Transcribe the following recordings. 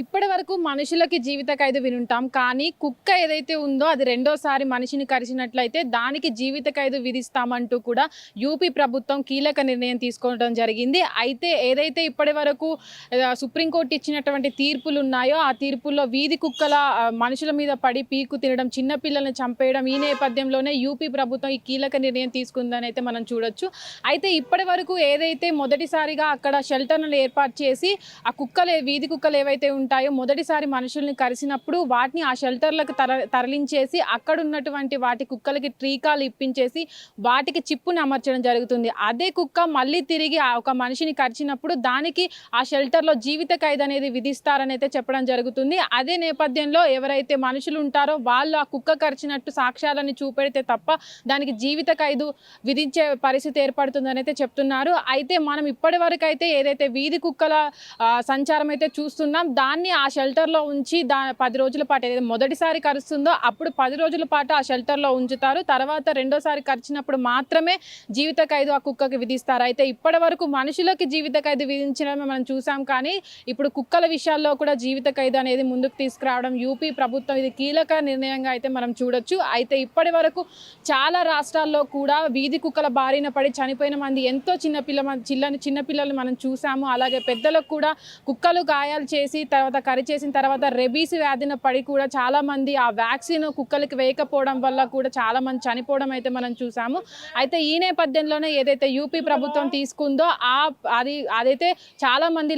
ఇప్పటి వరకు మనుషులకి జీవిత ఖైదు వినుంటాం. కానీ కుక్క ఏదైతే ఉందో అది రెండోసారి మనిషిని కరిచినట్లయితే దానికి జీవిత ఖైదు విధిస్తామంటూ కూడా యూపీ ప్రభుత్వం కీలక నిర్ణయం తీసుకోవడం జరిగింది. అయితే ఏదైతే ఇప్పటి వరకు సుప్రీంకోర్టు ఇచ్చినటువంటి తీర్పులు ఉన్నాయో ఆ తీర్పుల్లో వీధి కుక్కల మనుషుల మీద పడి పీకు తినడం చిన్నపిల్లల్ని చంపేయడం ఈ నేపథ్యంలోనే యూపీ ప్రభుత్వం ఈ కీలక నిర్ణయం తీసుకుందని అయితే మనం చూడొచ్చు. అయితే ఇప్పటి వరకు ఏదైతే మొదటిసారిగా అక్కడ షెల్టర్లను ఏర్పాటు చేసి ఆ కుక్కలు వీధి కుక్కలు ఏవైతే ఉంటాయో మొదటిసారి మనుషుల్ని కరిసినప్పుడు వాటిని ఆ షెల్టర్లకు తర తరలించేసి అక్కడ ఉన్నటువంటి వాటి కుక్కలకి ట్రీకాలు ఇప్పించేసి వాటికి చిప్పుని అమర్చడం జరుగుతుంది. అదే కుక్క మళ్ళీ తిరిగి ఆ ఒక మనిషిని కరిచినప్పుడు దానికి ఆ షెల్టర్లో జీవిత ఖైదు అనేది విధిస్తారని అయితే చెప్పడం జరుగుతుంది. అదే నేపథ్యంలో ఎవరైతే మనుషులు ఉంటారో వాళ్ళు ఆ కుక్క కరిచినట్టు సాక్ష్యాలని చూపెడితే తప్ప దానికి జీవిత ఖైదు విధించే పరిస్థితి ఏర్పడుతుందని అయితే చెప్తున్నారు. అయితే మనం ఇప్పటి వరకు అయితే ఏదైతే వీధి కుక్కల సంచారం అయితే చూస్తున్నాం దాన్ని ఆ షెల్టర్లో ఉంచి దా పది రోజుల పాటు ఏదైతే మొదటిసారి కరుస్తుందో అప్పుడు పది రోజుల పాటు ఆ షెల్టర్లో ఉంచుతారు. తర్వాత రెండోసారి కరిచినప్పుడు మాత్రమే జీవిత ఖైదు ఆ కుక్కకి విధిస్తారు. అయితే ఇప్పటి వరకు మనుషులకి జీవిత ఖైదు విధించడం మనం చూసాం కానీ ఇప్పుడు కుక్కల విషయాల్లో కూడా జీవిత ఖైదు అనేది ముందుకు తీసుకురావడం యూపీ ప్రభుత్వం ఇది కీలక నిర్ణయంగా అయితే మనం చూడొచ్చు. అయితే ఇప్పటి వరకు చాలా రాష్ట్రాల్లో కూడా వీధి కుక్కల బారిన పడి చనిపోయిన మంది ఎంతో చిన్నపిల్ల చిల్లని చిన్నపిల్లలు మనం చూసాము. అలాగే పెద్దలకు కూడా కుక్కలు గాయాలు చేసి తర్వాత కరి చేసిన తర్వాత రెబీస్ వ్యాధిన పడి కూడా చాలా మంది ఆ వ్యాక్సిన్ కుక్కలకి వేయకపోవడం వల్ల కూడా చాలా మంది చనిపోవడం అయితే మనం చూసాము. అయితే ఈ నేపథ్యంలోనే ఏదైతే యూపీ ప్రభుత్వం తీసుకుందో ఆ అది అదైతే చాలా మంది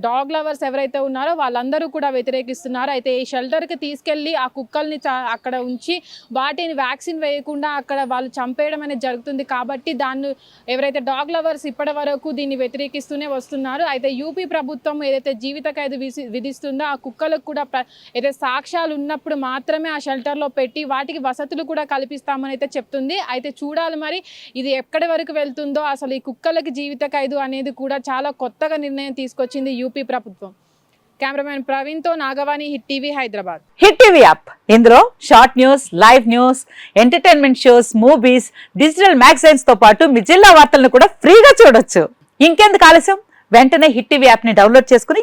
డాగ్ లవర్స్ ఎవరైతే ఉన్నారో వాళ్ళందరూ కూడా వ్యతిరేకిస్తున్నారు. అయితే ఈ షెల్టర్కి తీసుకెళ్ళి ఆ కుక్కల్ని చా- అక్కడ ఉంచి వాటిని వ్యాక్సిన్ వేయకుండా అక్కడ వాళ్ళు చంపేయడం అనేది జరుగుతుంది. కాబట్టి దాన్ని ఎవరైతే డాగ్ లవర్స్ ఇప్పటి వరకు దీన్ని వ్యతిరేకిస్తూనే వస్తున్నారు. అయితే యూపీ ప్రభుత్వం ఏదైతే జీవిత ఖైదు విసి- విధిస్తుందో ఆ కుక్కలకు కూడా ప్ర- ఏదైతే సాక్ష్యాలు ఉన్నప్పుడు మాత్రమే ఆ షెల్టర్లో పెట్టి వాటికి వసతులు కూడా కల్పిస్తామని అయితే చెప్తుంది. అయితే చూడాలి మరి ఇది ఎక్కడి వరకు వెళ్తుందో అసలు ఈ కుక్కలకి జీవిత ఖైదు అనేది కూడా చాలా కొత్తగా నిర్ణయం తీసుకొచ్చింది యూపీ ప్రభుత్వం. Cameraman ప్రవీణ్తో Nagavani hit TV Hyderabad. Hit TV app. ఇందులో short news live news entertainment shows movies digital మ్యాగజైన్స్తో పాటు మీ జిల్లా వార్తలను కూడా ఫ్రీగా చూడొచ్చు. ఇంకెందుకు ఆలస్యం? వెంటనే హిట్ టీవీ యాప్ని డౌన్లోడ్ చేసుకుని